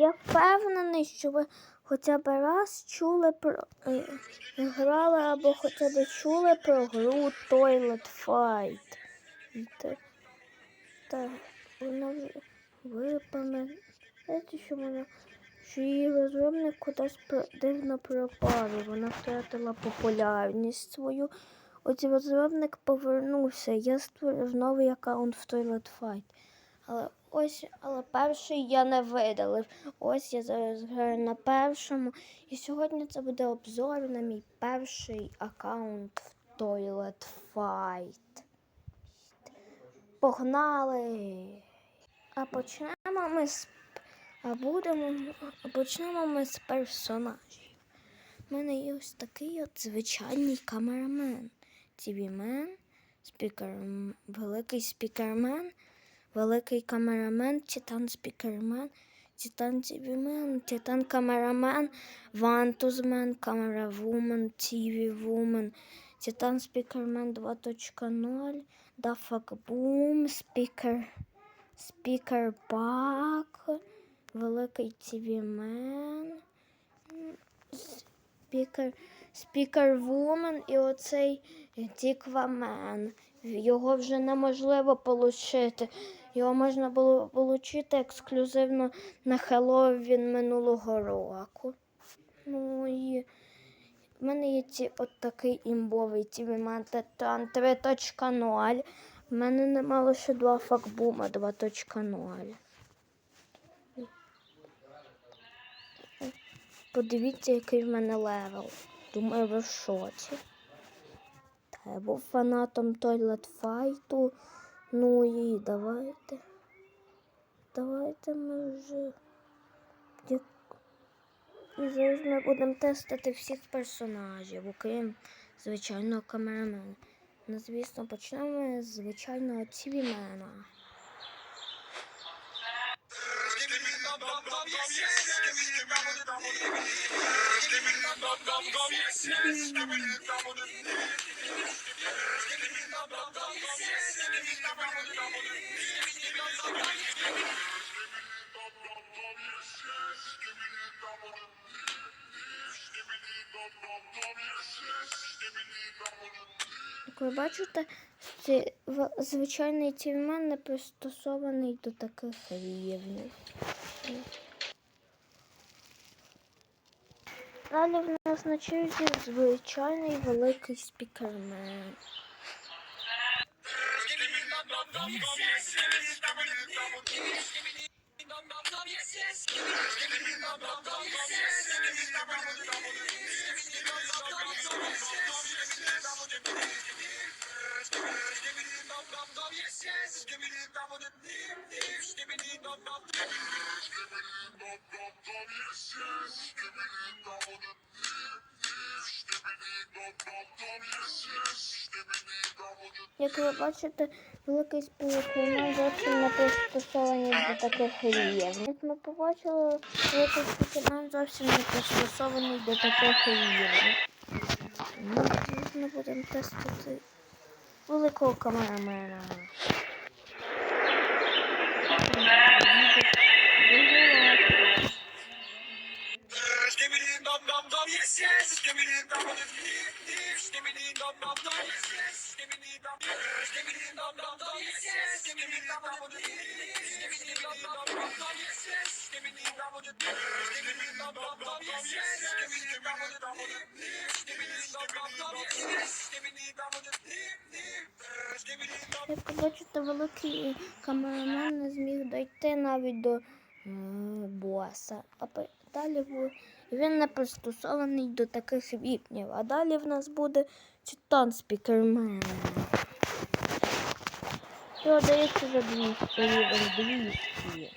Я впевнений, що ви хоча б раз чули про е, грали або хоча б чули про гру Toilet Fight. Та, та вона ви пам'ятаєте, що вона що її розробник кудись дивно пропав, вона втратила популярність свою. От розробник повернувся. Я створив новий аккаунт в Toilet Fight. Але ось, але перший я не видалив. Ось я зараз граю на першому. І сьогодні це буде обзор на мій перший аккаунт в Toilet Fight. Погнали! А почнемо ми з а будемо а почнемо ми з персонажів. У мене є ось такий от звичайний камерамен. TV-мен, спікер, великий спікермен, великий камерамен, титан спікермен, титан TV-мен, титан камерамен, вантузмен, камеравумен, TV-вумен, титан спікермен 2.0, дафакбум, спікер, спікер бак, великий TV-мен, спікер, спікер вумен і оцей тіквамен. Його вже неможливо отримати. Його можна було отримати ексклюзивно на Хеллоуін минулого року. Ну і в мене є ці, от такий імбовий тівімен Титан 3.0. В мене нема лише два факбума 2.0. Подивіться, який в мене левел. Думаю, ви в шоці. Та я був фанатом Toilet Fight. Ну і давайте. Давайте ми вже. І зараз ми будемо тестити всіх персонажів, окрім звичайного камерамена. Ну, звісно, почнемо з звичайного цівімена. Як ви бачите, в- звичайний цівмен не пристосований до таких рівнів. Далі в нас на черзі звичайний великий спікермен. Як ви бачите, великий спікермен зовсім не пристосований до таких рівнів. Як ми побачили, великий спікермен зовсім не пристосований до таких рівнів. Ми, будемо тестити великого камерамена. Як бачите, великий камерамен не зміг дойти навіть до е, боса. А далі він не пристосований до таких рівнів. А далі в нас буде Титан Спікермен. Його дається за 200 рівень 200.